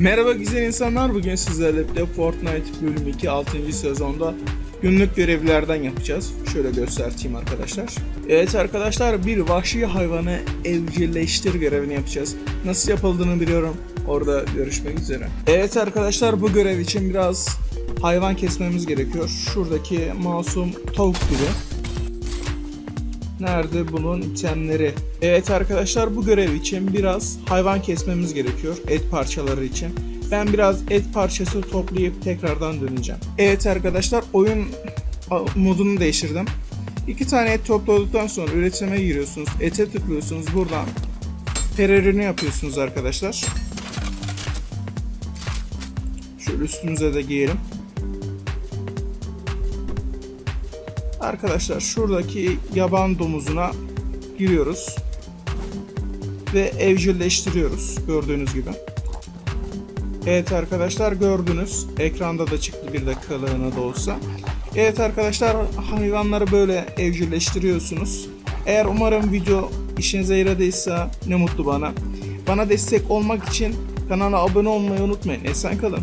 Merhaba güzel insanlar. Bugün sizlerle birlikte Fortnite bölüm 2 6. sezonda günlük görevlerden yapacağız. Şöyle göstereyim arkadaşlar. Evet arkadaşlar bir vahşi hayvanı evcilleştir görevini yapacağız. Nasıl yapıldığını biliyorum. Orada görüşmek üzere. Evet arkadaşlar bu görev için biraz hayvan kesmemiz gerekiyor. Şuradaki masum tavuk gibi. Nerede bunun itemleri? Evet arkadaşlar bu görev için biraz hayvan kesmemiz gerekiyor et parçaları için. Ben biraz et parçası toplayıp tekrardan döneceğim. Evet arkadaşlar oyun modunu değiştirdim. İki tane et topladıktan sonra üretime giriyorsunuz. Ete tıklıyorsunuz buradan. Pererini yapıyorsunuz arkadaşlar. Şöyle üstümüze de giyelim. Arkadaşlar şuradaki yaban domuzuna giriyoruz. Ve evcilleştiriyoruz gördüğünüz gibi. Evet arkadaşlar gördünüz. Ekranda da çıktı bir dakikalığına da olsa. Evet arkadaşlar hayvanları böyle evcilleştiriyorsunuz. Eğer umarım video işinize yaradıysa ne mutlu bana. Bana destek olmak için kanala abone olmayı unutmayın. Esen kalın.